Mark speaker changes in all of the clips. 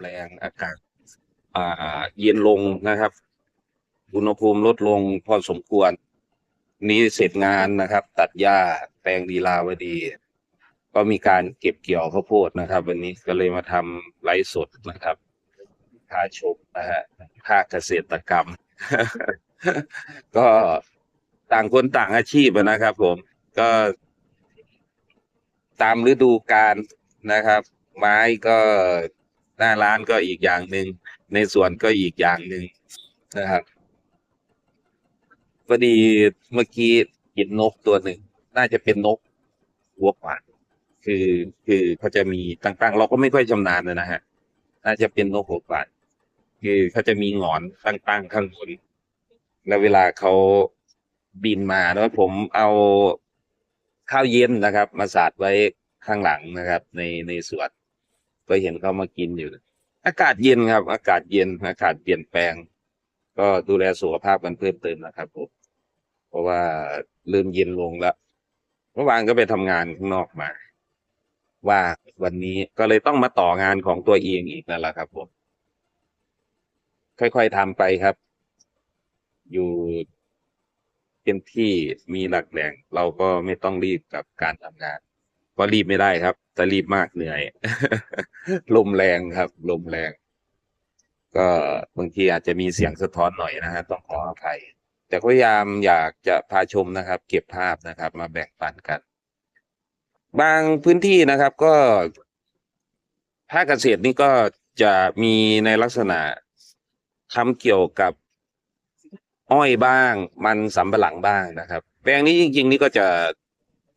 Speaker 1: แรงอากาศเย็นลงนะครับ อุณหภูมิลดลงพอสมควร นี้เสร็จงานนะครับ ตัดหญ้าแปลงดีลาวดี ก็มีการเก็บเกี่ยวข้าวโพดนะครับ วันนี้ก็เลยมาทำไลฟ์สดนะครับภาชมนะฮะภาคเกษตรกรรม ก็ต่างคนต่างอาชีพนะครับ ผมก็ตามฤดูกาลนะครับ ไม้ก็ หน้าร้านก็อีกอย่างหนึ่งในสวนก็อีกอย่างหนึ่งนะครับพอดีเมื่อกี้เห็นนกตัวหนึ่ง น่าจะเป็นนกหัวขวานคือคือเขาจะมีต่างๆ เราก็ไม่ค่อยชำนาญเลยนะฮะ น่าจะเป็นนกหัวขวานคือเขาจะมีหงอนตั้งๆข้างบนแล้วเวลาเขาบินมาแล้วผมเอาข้าวเย็นนะครับ มาสาดไว้ข้างหลังนะครับ ในในสวน ก็เห็นเขามากินอยู่ อากาศเย็นครับ อากาศเย็น อากาศเปลี่ยนแปลง ก็ดูแลสุขภาพกันเพิ่มเติมนะครับผมเพราะว่าเริ่มเย็นลงแล้วเมื่อวานก็ไปทำงานข้างนอกมา ว่าวันนี้ก็เลยต้องมาต่องานของตัวเองอีกนั่นแหละครับผม ค่อยๆทำไปครับ อยู่เป็นที่มีหลักแหล่งเราก็ไม่ต้องรีบกับการทำงาน เพราะรีบไม่ได้ครับแต่รีบมากเหนื่อย ลมแรงครับ ลมแรง ก็บางทีอาจจะมีเสียงสะท้อนหน่อยนะฮะต้องขออภัยแต่พยายามอยากจะพาชมนะครับ เก็บภาพนะครับ มาแบ่งปันกัน บางพื้นที่นะครับ ก็ภาคเกษตรนี่ก็จะมีในลักษณะทำเกี่ยวกับอ้อยบ้าง มันสำปะหลังบ้างนะครับ แปลงนี้จริง ๆ นี่ก็จะ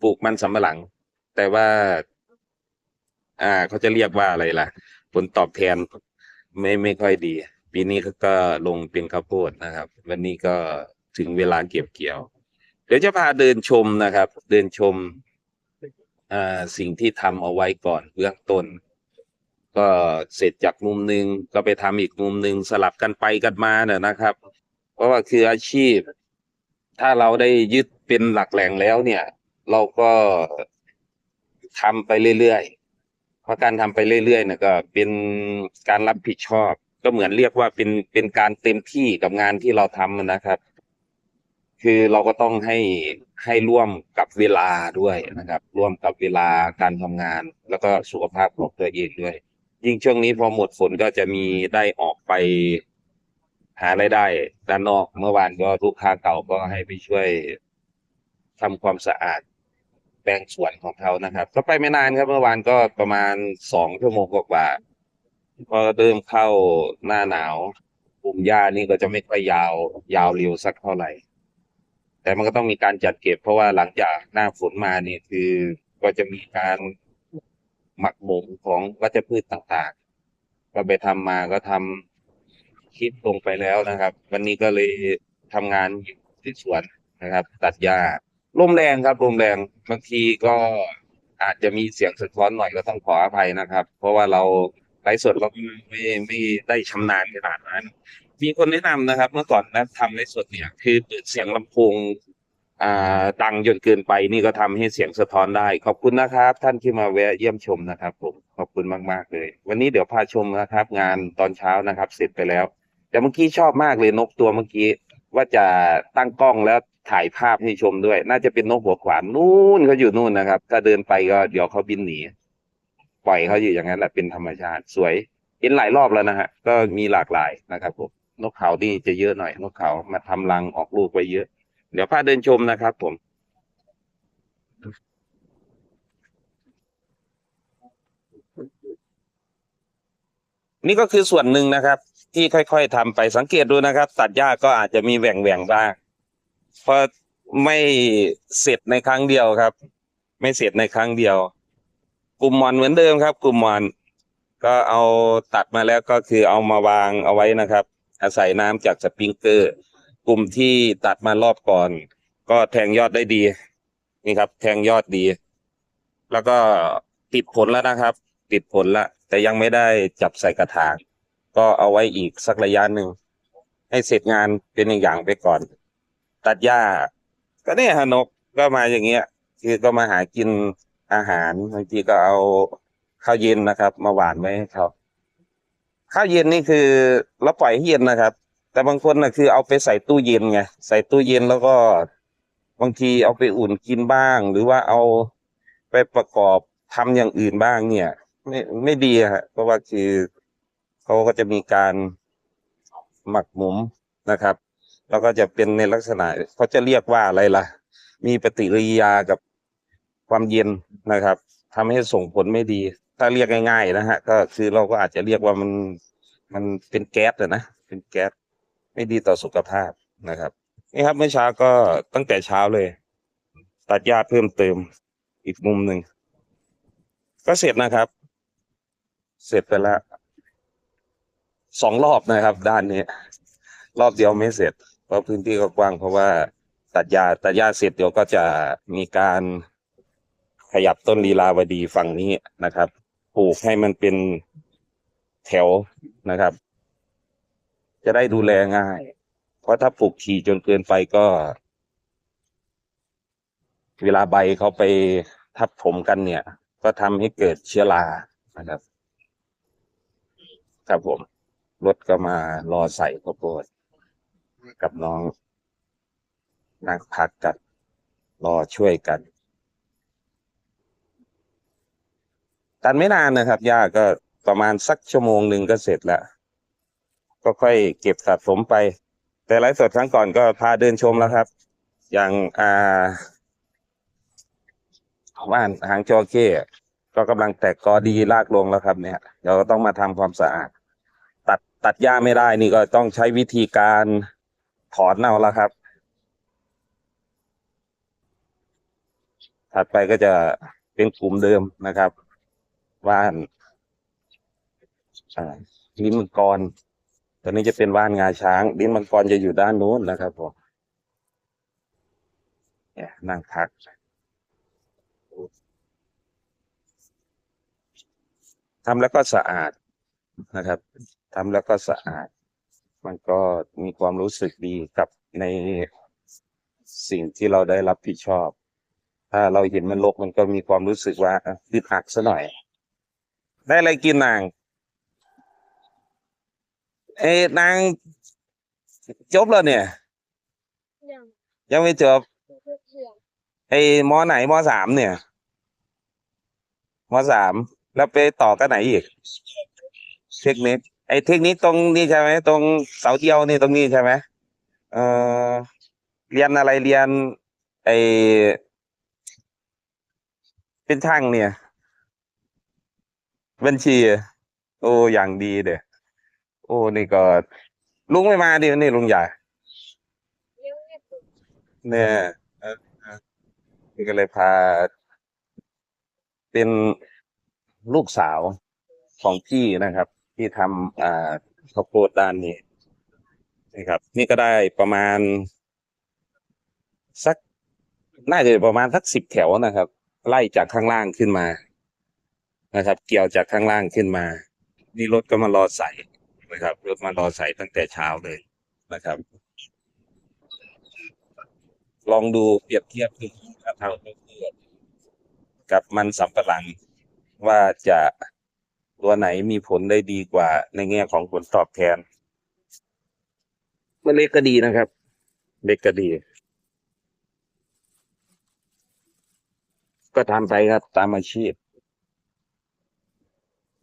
Speaker 1: ปลูกมันสำปะหลัง แต่ว่า อ่า เขาจะเรียกว่าอะไรล่ะ ผลตอบแทนไม่ไม่ค่อยดี ปีนี้เขาก็ลงเป็นข้าวโพดนะครับ วันนี้ก็ถึงเวลาเก็บเกี่ยว เดี๋ยวจะพาเดินชมนะครับ เดินชมอ่าสิ่งที่ทำเอาไว้ก่อนเบื้องต้น ก็เสร็จจากมุมหนึ่งก็ไปทำอีกมุมหนึ่งสลับกันไปกันมาเนี่ยนะครับ เพราะว่าคืออาชีพ ถ้าเราได้ยึดเป็นหลักแหล่งแล้วเนี่ย เราก็ ทำไปเรื่อยๆ เพราะการทำไปเรื่อยๆเนี่ยก็เป็นการรับผิดชอบ ก็เหมือนเรียกว่าเป็นเป็นการเต็มที่กับงานที่เราทำนะครับ คือเราก็ต้องให้ให้ร่วมกับเวลาด้วยนะครับ ร่วมกับเวลาการทำงาน แล้วก็สุขภาพของตัวเองด้วย ยิ่งช่วงนี้พอหมดฝนก็จะมีได้ออกไปหารายได้ด้านนอกเมื่อวานก็ลูกค้าเก่าก็ให้ไปช่วยทำความสะอาด แปลงสวนของเขานะครับ ก็ไปไม่นานครับเมื่อวานก็ประมาณสองชั่วโมงกว่าๆพอเริ่มเข้าหน้าหนาวกลุ่มหญ้านี่ก็จะไม่ค่อยยาว ยาวเร็วสักเท่าไหร่ แต่มันก็ต้องมีการจัดเก็บ เพราะว่าหลังจากหน้าฝนมานี่คือก็จะมีการหมักหมมของวัชพืชต่างๆ ก็ไปทำมาก็ทำคลิปลงไปแล้วนะครับ วันนี้ก็เลยทำงานที่สวนนะครับ ตัดหญ้า ลมแรงครับลมแรงบางทีก็อาจจะมีเสียงสะท้อนหน่อยก็ต้องขออภัยนะครับ เพราะว่าเราไลฟ์สดเราไม่ไม่ได้ชำนาญขนาดนั้น มีคนแนะนำนะครับ เมื่อก่อนนะทำไลฟ์สดเนี่ย คือเปิดเสียงลำโพงอ่าดังจนเกินไปนี่ก็ทำให้เสียงสะท้อนได้ ขอบคุณนะครับ ท่านที่มาแวะเยี่ยมชมนะครับผมขอบคุณมากๆเลย วันนี้เดี๋ยวพาชมนะครับ งานตอนเช้านะครับ เสร็จไปแล้ว แต่เมื่อกี้ชอบมากเลยนกตัวเมื่อกี้ว่าจะตั้งกล้องแล้ว ถ่ายภาพให้ชมด้วย น่าจะเป็นนกหัวขวานนู่นเขาอยู่นู่นนะครับ ถ้าเดินไปก็เดี๋ยวเขาบินหนี ปล่อยเขาอยู่อย่างนั้นแหละเป็นธรรมชาติสวยเห็นหลายรอบแล้วนะฮะ ก็มีหลากหลายนะครับผมนกเขานี่จะเยอะหน่อย นกเขามาทำรังออกลูกไว้เยอะ เดี๋ยวพาเดินชมนะครับผมนี่ก็คือส่วนหนึ่งนะครับ ที่ค่อย ๆทำไปสังเกตดูนะครับ ตัดหญ้าก็อาจจะมีแหวงแหว่งๆบ้าง เพราะไม่เสร็จในครั้งเดียวครับ ไม่เสร็จในครั้งเดียว กลุ่มมอนเหมือนเดิมครับ กลุ่มมอนก็เอาตัดมาแล้วก็คือเอามาวางเอาไว้นะครับ อาศัยน้ำจากสปริงเกอร์ กลุ่มที่ตัดมารอบก่อน ก็แทงยอดได้ดี นี่ครับ แทงยอดดี แล้วก็ติดผลแล้วนะครับ ติดผลละแต่ยังไม่ได้จับใส่กระถางก็เอาไว้อีกสักระยะหนึ่งให้เสร็จงานเป็นอีกอย่างไปก่อน ตัดหญ้า ก็เนี่ยฮะนกก็มาอย่างเงี้ยคือก็มาหากินอาหารบางทีก็เอาข้าวเย็นนะครับ มาหวานไว้ให้เขาข้าวเย็นนี่คือเราปล่อยให้เย็นนะครับ แต่บางคนนะคือเอาไปใส่ตู้เย็นไงใส่ตู้เย็นแล้วก็บางทีเอาไปอุ่นกินบ้าง หรือว่าเอาไปประกอบทำอย่างอื่นบ้างเนี่ย ไม่ไม่ดีฮะเพราะว่าคือเขาก็จะมีการหมักหมมนะครับ แล้วก็จะเป็นในลักษณะเขาจะเรียกว่าอะไรล่ะ มีปฏิกิริยากับความเย็นนะครับทำให้ส่งผลไม่ดี ถ้าเรียกง่าย ๆ นะฮะ ก็คือเราก็อาจจะเรียกว่ามันมันเป็นแก๊สนะเป็นแก๊สไม่ดีต่อสุขภาพนะครับนี่ครับเมื่อเช้าก็ตั้งแต่เช้าเลย ตัดหญ้าเพิ่มเติมอีกมุมหนึ่งก็เสร็จนะครับ เสร็จไปแล้วสองรอบนะครับ ด้านนี้ รอบเดียวไม่เสร็จ ราะพื้นที่ก็กว้างเพราะว่าตัดหญ้าตัดหญ้าเสร็จเดี๋ยวก็จะมีการขยับต้นลีลาวดีฝั่งนี้นะครับปลูกให้มันเป็นแถวนะครับ จะได้ดูแลง่าย เพราะถ้าปลูกถี่จนเกินไปก็ เวลาใบเขาไปทับถมกันเนี่ย ก็ทำให้เกิดเชื้อรานะครับ ครับผมรถก็มารอใส่ข้าวโพด กับน้อง นั่งพักกันรอช่วยกัน ตันไม่นานนะครับย่าก็ประมาณสักชั่วโมงหนึ่งก็เสร็จแล้วก็ค่อยเก็บสะสมไป แต่ไลฟ์สดครั้งก่อนก็พาเดินชมแล้วครับ อย่างอ่าบ้านหางจระเข้ก็กำลังแตกกอดีลากลงแล้วครับ เนี่ยเราก็ต้องมาทำความสะอาด ตัดตัดหญ้าไม่ได้นี่ก็ต้องใช้วิธีการ ถอนเอาแล้วครับ ถัดไปก็จะเป็นกลุ่มเดิมนะครับว่านลิ้นมังกรตอนนี้จะเป็นว่านงาช้าง ลิ้นมังกรจะอยู่ด้านนู้นนะครับผมเนี่ยนั่งพักทำแล้วก็สะอาดนะครับทำแล้วก็สะอาด มันก็มีความรู้สึกดีกับในสิ่งที่เราได้รับผิดชอบ ถ้าเราเห็นมันรกมันก็มีความรู้สึกว่าอะอึดอัดซะหน่อย ได้อะไรกินนาง เอ้นางจบแล้วเนี่ย
Speaker 2: ยัง
Speaker 1: ยังไม่จบ
Speaker 2: เพื่อเพื่อน
Speaker 1: ไอ้มอไหนมอสามเนี่ยมอสามแล้วไปต่อกันไหนอีกเทคนิค ไอ้เทคนิคตรงนี้ใช่ไหมตรงเสาเดียวนี่ตรงนี้ใช่ไหมเออเรียนอะไรเรียน ไอ้เป็นช่างเนี่ย บัญชี โอ้อย่างดีเด้อโอ้นี่ก็ลุงไม่มาดินี่ลุงใหญ่
Speaker 2: เนี่ย
Speaker 1: นี่ก็เลยพา เป็นลูกสาวของพี่นะครับ ที่ทำข้าวโพดด้านนี้นี่ครับ นี่ก็ได้ประมาณ สักน่าจะประมาณสักสิบแถวนะครับ ไล่จากข้างล่างขึ้นมานะครับ เกี่ยวจากข้างล่างขึ้นมา นี่รถก็มารอใส่นะครับรถมารอใส่ตั้งแต่เช้าเลยนะครับ ลองดูเปรียบเทียบคือทางข้าวโพดกับมันสำปะหลังว่าจะ ตัวไหนมีผลได้ดีกว่าในแง่ของผลตอบแทนเมื่อเล็กก็ดีนะครับเล็กก็ดี ก็ทำไปครับ ตามอาชีพ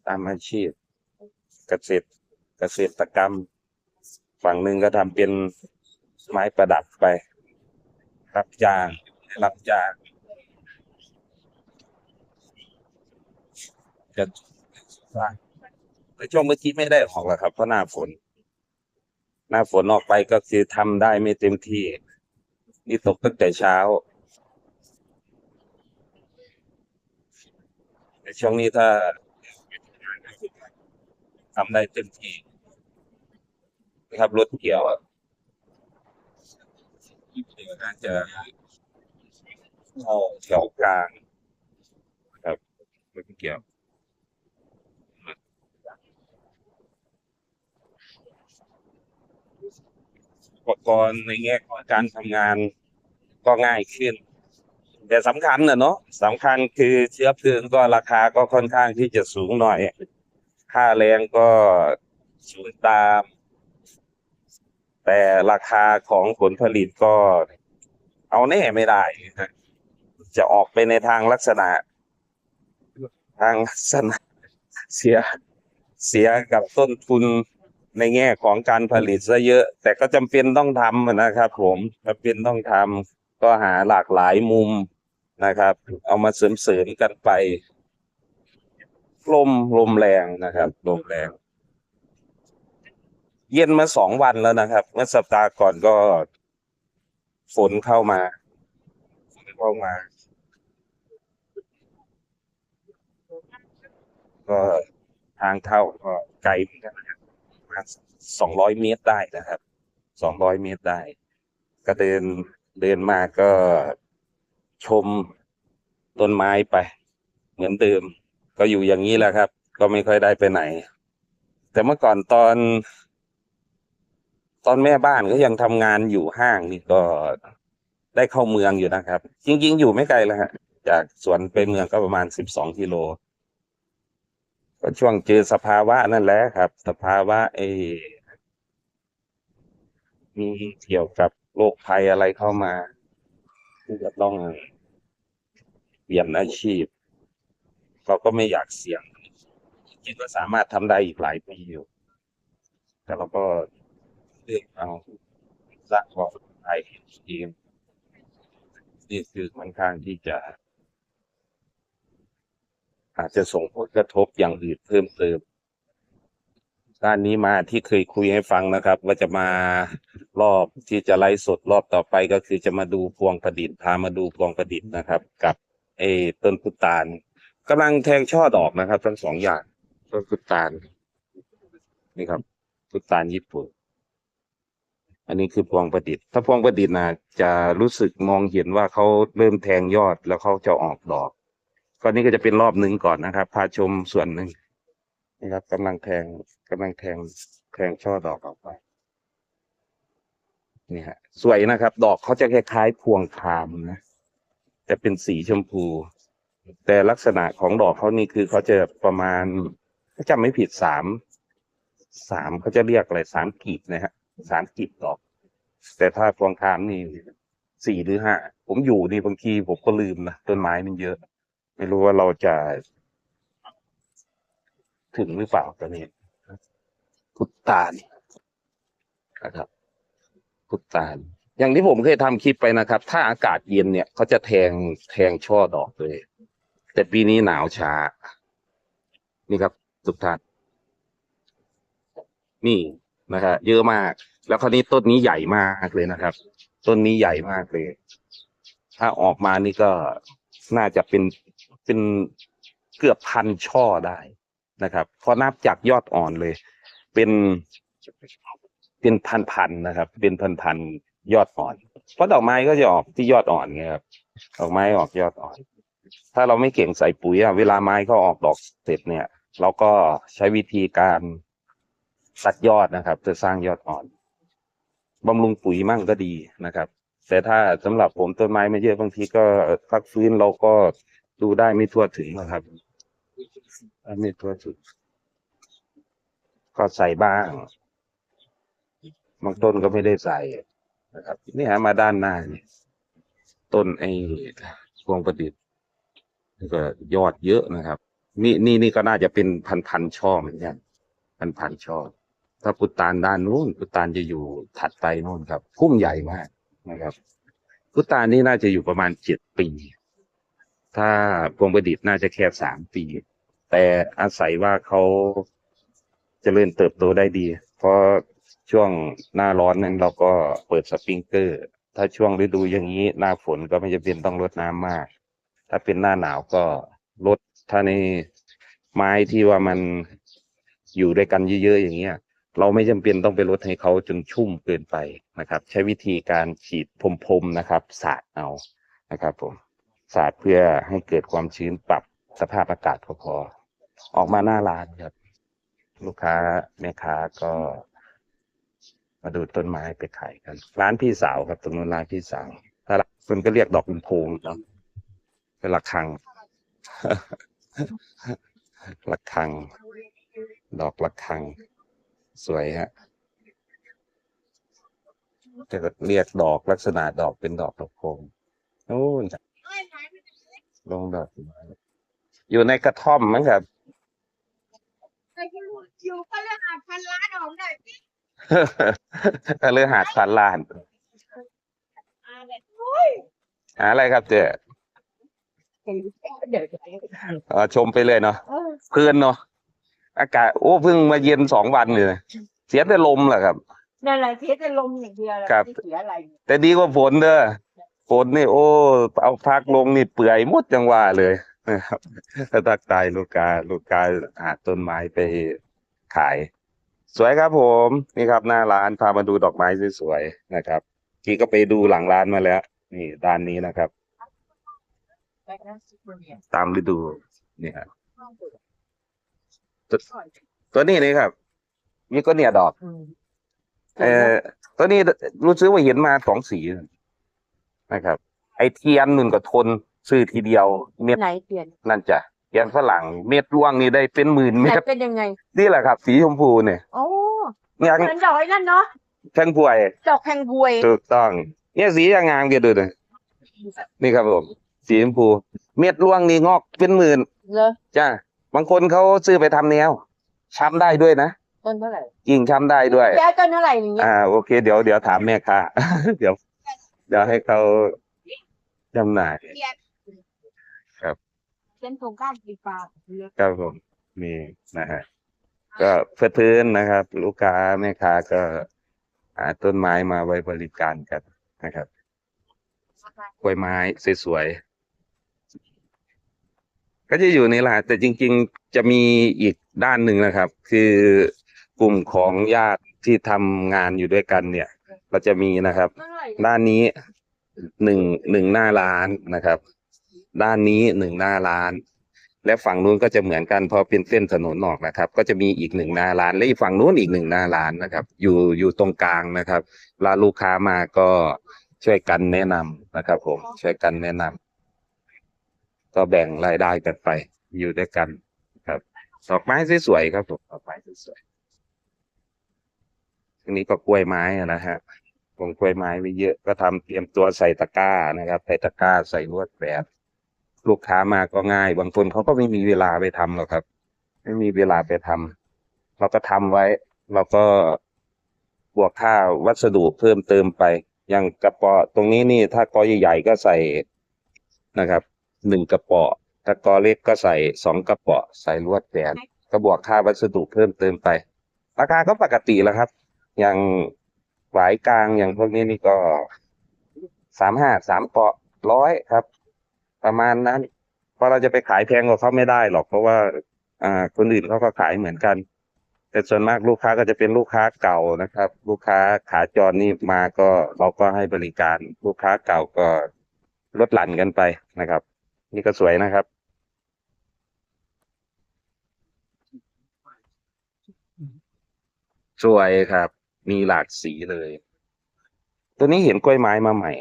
Speaker 1: ตามอาชีพ เกษตรเกษตรกรรม ฝั่งหนึ่งก็ทำเป็นไม้ประดับไป รับจ้างรับจ้างจะ สร้างแต่ช่วงเมื่อกี้ไม่ได้ออกแล้วครับเพราะหน้าฝน หน้าฝนออกไปก็คือทำได้ไม่เต็มที่ นี่ตกตั้งแต่เช้าแต่ช่วงนี้ถ้าทำได้เต็มที่นะครับรถเกี่ยวอะน่าจะเข้าแถวกลาง ครับรถเกี่ยว ปกรณ์ในแง่ของการทำงานก็ง่ายขึ้น แต่สำคัญนะเนาะสำคัญคือเชื้อเพลิงก็ราคาก็ค่อนข้างที่จะสูงหน่อย ค่าแรงก็สูงตาม แต่ราคาของผลผลิตก็เอาแน่ไม่ได้ จะออกไปในทางลักษณะ ทางลักษณะเสียเสียกับต้นทุน ในแง่ของการผลิตซะเยอะ แต่ก็จำเป็นต้องทำนะครับผมจำเป็นต้องทำก็หาหลากหลายมุมนะครับ เอามาเสริมๆกันไป ลมลมแรงนะครับลมแรง เย็นมาสองวันแล้วนะครับ เมื่อสัปดาห์ก่อนก็ฝนเข้ามาฝนเข้ามา ก็ทางเข้าก็ไกลเหมือนกัน ณสองร้อยเมตรได้นะครับสองร้อยเมตรได้ ก็เดินเดินมาก็ชมต้นไม้ไป เหมือนเดิม ก็อยู่อย่างนี้แหละครับ ก็ไม่ค่อยได้ไปไหน แต่เมื่อก่อนตอน ตอนแม่บ้านก็ยังทำงานอยู่ห้างนี่ก็ได้เข้าเมืองอยู่นะครับ จริง ๆ อยู่ไม่ไกลแล้วฮะจากสวนไปเมืองก็ประมาณสิบสองกิโล ก็ช่วงเจอสภาวะนั่นแหละครับ สภาวะไอ้มีเกี่ยวกับโรคภัยอะไรเข้ามาที่จะต้องเปลี่ยนอาชีพ เราก็ไม่อยากเสี่ยงคิดว่าสามารถทำได้อีกหลายปีอยู่ แต่เราก็เลือกเอาสร้างความไทยทีมนี่คือค่อนข้างที่จะ อาจจะส่งผลกระทบอย่างอื่นเพิ่มเติมด้านนี้มาที่เคยคุยให้ฟังนะครับ ว่าจะมารอบที่จะไลฟ์สดรอบต่อไปก็คือจะมาดูพวงประดิษฐ์พามาดูพวงประดิษฐ์นะครับ กับเอต้นพุตานกำลังแทงช่อดอกนะครับทั้งสองอย่างต้นพุตานนี่ครับพุตานญี่ปุ่น อันนี้คือพวงประดิษฐ์ ถ้าพวงประดิษฐ์นะจะรู้สึกมองเห็นว่าเขาเริ่มแทงยอดแล้วเขาจะออกดอก ก็นี่ก็จะเป็นรอบหนึ่งก่อนนะครับ พาชมส่วนหนึ่งนี่ครับกำลังแทงกำลังแทงแทงช่อดอกออกไปนี่ฮะสวยนะครับ ดอกเขาจะคล้ายๆพวงคามนะจะเป็นสีชมพู แต่ลักษณะของดอกเขานี่คือเขาจะประมาณถ้าจำไม่ผิดสามสามเขาจะเรียกอะไรสามกีบนะฮะสามกีบดอก แต่ถ้าพวงคามนี่สี่หรือห้าผมอยู่นี่บางทีผมก็ลืมนะต้นไม้มันเยอะ ไม่รู้ว่าเราจะถึงหรือเปล่าตอนนี้พุทธานนะครับ พุทธาน อย่างที่ผมเคยทำคลิปไปนะครับ ถ้าอากาศเย็นเนี่ยเขาจะแทงแทงช่อดอกเลย แต่ปีนี้หนาวช้า นี่ครับทุกท่านนี่นะครับเยอะมาก แล้วคราวนี้ต้นนี้ใหญ่มากเลยนะครับ ต้นนี้ใหญ่มากเลย ถ้าออกมานี่ก็น่าจะเป็น เป็นเกือบพันช่อได้นะครับพอนับจากยอดอ่อนเลย เป็นเป็นพันๆนะครับ เป็นพันๆยอดอ่อน เพราะดอกไม้ก็จะออกที่ยอดอ่อนไงครับดอกไม้ออกยอดอ่อน ถ้าเราไม่เก่งใส่ปุ๋ยอะเวลาไม้เขาออกดอกเสร็จเนี่ย เราก็ใช้วิธีการตัดยอดนะครับเพื่อสร้างยอดอ่อนบำรุงปุ๋ยมั่งก็ดีนะครับ แต่ถ้าสำหรับผมต้นไม้ไม่เยอะบางทีก็พักฟื้นเราก็ ดูได้ไม่ทั่วถึงนะครับไม่ทั่วถึงก็ใส่บ้างบางต้นก็ไม่ได้ใส่นะครับ นี่ฮะมาด้านหน้านี่ต้นไอ้พวงประดิษฐ์นี่ก็ยอดเยอะนะครับ นี่นี่นี่ก็น่าจะเป็นพันพันๆช่อเหมือนกันพันพันๆช่อถ้าพุตานด้านนู้นพุตานจะอยู่ถัดไปนู้นครับ พุ่มใหญ่มากนะครับ พุตานนี่น่าจะอยู่ประมาณเจ็ดปี ถ้าพวงประดิษฐ์น่าจะแค่สามปี แต่อาศัยว่าเขาจเจริญเติบโตได้ดี เพราะช่วงหน้าร้อนนั้นเราก็เปิดสปริงเกอร์ ถ้าช่วงฤดูอย่างนี้หน้าฝนก็ไม่จะเป็นต้องรดน้ำมาก ถ้าเป็นหน้าหนาวก็ลดถ้าในไม้ที่ว่ามันอยู่ด้วยกันเยอะๆอย่างเงี้ย เราไม่จำเป็นต้องไปลดให้เขาจนชุ่มเกินไปนะครับ ใช้วิธีการฉีดพรมๆนะครับ สาดเอานะครับผม สาดเพื่อให้เกิดความชื้นปรับสภาพอากาศพอๆออกมาหน้าร้านครับ ลูกค้าแม่ค้าก็มาดูต้นไม้ไปขายกัน ร้านพี่สาวครับ ตรงนู้นร้านพี่สาวถ้าคนก็เรียกดอกลำโพงเนาะเป็นระฆังระฆัง ดอกระฆัง สวยฮะจะเรียกดอกลักษณะดอกเป็นดอกดอกโคมโอ้ ลงดอกไม้อยู่ในกระท่อมมั้งครับ
Speaker 2: แต่อยู่อยู่ก็เรื่องอาพันล้านออกได้สิ
Speaker 1: เรือหาดพันล้าน
Speaker 2: อาแบบโอ้ย
Speaker 1: หาอะไรครับเจ๊
Speaker 2: เดี๋ยว
Speaker 1: เอ่อชมไปเลยเนาะ
Speaker 2: เออ
Speaker 1: เพลินเนาะอากาศโอ้เพิ่งมาเย็นสองวันเลยเสียแต่ลมแหละครับ
Speaker 2: นั่นแหละเสียแต่ลมอย่างเดียวแหละ
Speaker 1: ครับ
Speaker 2: ไม่ได้เสียอะไร
Speaker 1: แต่ดีกว่าฝนเด้อ ฝนนี่โอ้เอาพักลงนี่เปื่อยหมดจังหวะเลยนะครับถ้าตักตายลูกกาลูกกาหาต้นไม้ไปขาย สวยครับผมนี่ครับหน้าร้านพามาดูดอกไม้สวยๆนะครับกี้ก็ไปดูหลังร้านมาแล้ว นี่ด้านนี้นะครับ
Speaker 2: ไปนะซุปเปอร์เนี่ย
Speaker 1: ตามฤดูนี่ครับตัวตัวนี้นี่ครับนี่ก็เนี่ยดอก
Speaker 2: อืม
Speaker 1: เอ่อตัวนี้รู้สึกว่าเห็นมาสองสี นะครับ ไอเทียนนุ่นก็ทนซื้อทีเดียว เม็ด
Speaker 2: ไหนเปลี่ยน
Speaker 1: นั่นจ้ะเทียนฝรั่งเม็ดร่วงนี่ได้เป็นหมื่น
Speaker 2: ไหน
Speaker 1: เม็ด
Speaker 2: เป็นยังไง
Speaker 1: นี่แหละครับ สีชมพูเนี่ย
Speaker 2: โอ้
Speaker 1: เนี่ย
Speaker 2: เหมือนดอกไอ้นั่นเนาะ
Speaker 1: แท่งพวย
Speaker 2: ดอกแพงบวย
Speaker 1: ถูกต้อง เนี่ยสีอย่างงามเดียวดูเลยนี่ครับผมสีชมพู เม็ดร่วงนี่งอกเป็นหมื่น
Speaker 2: เลย
Speaker 1: จ้าบางคนเขาซื้อไปทำแนวช้ำได้ด้วยนะ
Speaker 2: ต้นเท่าไหร่
Speaker 1: กิ่งช้ำได้ด้วย
Speaker 2: แล้วต้นเท่าไหร่อย่างเงี้ย
Speaker 1: อ่าโอเคเดี๋ยวเดี๋ยวถามแม่ค้าเดี๋ยว เดี๋ยวให้เขาจำหน่าย
Speaker 2: เส้นตรงก้านปีฟ้าเยอะ
Speaker 1: ครับผมมีนะฮะก็เพื่อพื้นนะครับ ลูกค้าแม่ค้าก็หาต้นไม้มาไว้บริการกันนะครับกล้วยไม้สวยๆก็จะอยู่ในร้านแต่จริง ๆจะมีอีกด้านหนึ่งนะครับ คือกลุ่มของญาติที่ทำงานอยู่ด้วยกันเนี่ย เราจะมีนะครับ
Speaker 2: เท่าไหร่
Speaker 1: ด้านนี้หนึ่งหนึ่งหน้าร้านนะครับ ด้านนี้หนึ่งหน้าร้าน และฝั่งนู้นก็จะเหมือนกันพอเป็นเส้นถนนออกนะครับ ก็จะมีอีกหนึ่งหน้าร้าน และอีกฝั่งนู้นอีกหนึ่งหน้าร้านนะครับ อยู่อยู่ตรงกลางนะครับเวลาลูกค้ามาก็ช่วยกันแนะนำนะครับ ผมช่วยกันแนะนำก็แบ่งรายได้กันไป อยู่ด้วยกันครับ ดอกไม้สวยๆครับผมดอกไม้สวยๆ นี้ก็กล้วยไม้นะฮะปงกล้วยไม้ไว้เยอะก็ทำเตรียมตัวใส่ตะกร้านะครับใส่ตะกร้าใส่ลวดแบบลูกค้ามาก็ง่าย บางคนเขาก็ไม่มีเวลาไปทำหรอกครับ ไม่มีเวลาไปทำเราก็ทำไว้ เราก็บวกค่าวัสดุเพิ่มเติมไป อย่างกระป๋อตรงนี้นี่ถ้ากอใหญ่ๆก็ใส่นะครับหนึ่งกระป๋อถ้ากอเล็กก็ใส่สองกระป๋อใส่ลวดแบนก็บวกค่าวัสดุเพิ่มเติมไป ราคาก็ปกติแล้วครับ อย่างหวายกลางอย่างพวกนี้นี่ก็สามห้าสามเปาะร้อยครับ ประมาณนั้นเพราะเราจะไปขายแพงกว่าเขาไม่ได้หรอก เพราะว่า อ่า คนอื่นเขาก็ขายเหมือนกัน แต่ส่วนมากลูกค้าก็จะเป็นลูกค้าเก่านะครับ ลูกค้าขาจรนี่มาก็เราก็ให้บริการ ลูกค้าเก่าก็ลดหลั่นกันไปนะครับ นี่ก็สวยนะครับสวยครับ มีหลากสีเลย ตัวนี้เห็นกล้วยไม้มาใหม่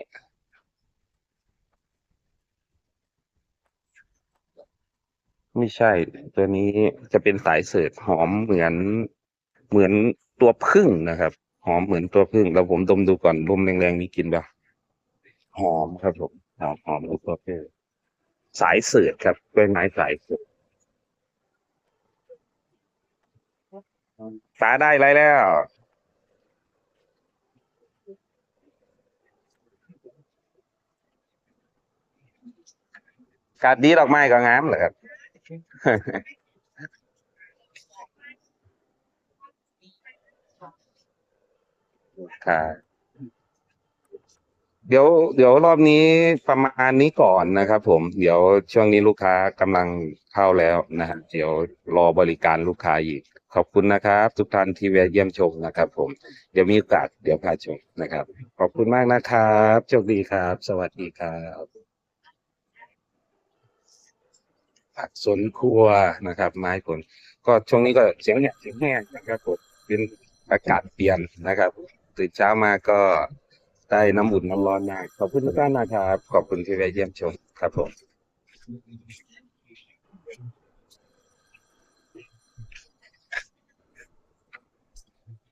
Speaker 1: ไม่ใช่ ตัวนี้จะเป็นสายเสิร์ชหอมเหมือนเหมือนตัวพึ่งนะครับ หอมเหมือนตัวพึ่งแล้วผมดมดูก่อนลมแรงๆมีกลินปะหอมครับผมหอมหอมเหมือนตัวพึ่งสายเสิร์ชครับกล้วยไม้สายเสิร์ชตาได้ไรแล้ว กาดดีดอกไม้ก็งามเหรอครับ ครับเดี๋ยวเดี๋ยวรอบนี้ประมาณนี้ก่อนนะครับ ผม เดี๋ยวช่วงนี้ลูกค้ากำลังเข้าแล้วนะฮะเดี๋ยวรอบริการลูกค้าอีก ขอบคุณนะครับ ทุกท่านที่แวะเยี่ยมชมนะครับ ผม เดี๋ยวมีโอกาสเดี๋ยวพาชมนะครับ ขอบคุณมากนะครับโชคดีครับ สวัสดีครับ ผักสวนครัวนะครับ ไม้ผล ก็ช่วงนี้ก็เสียงเนี่ยเสียงแห้งนะครับผมเป็นอากาศเปลี่ยนนะครับตื่นเช้ามาก็ได้น้ำอุ่นน้ำร้อนมากขอบคุณทุกท่านนะครับ ขอบคุณที่แวะเยี่ยมชมครับผม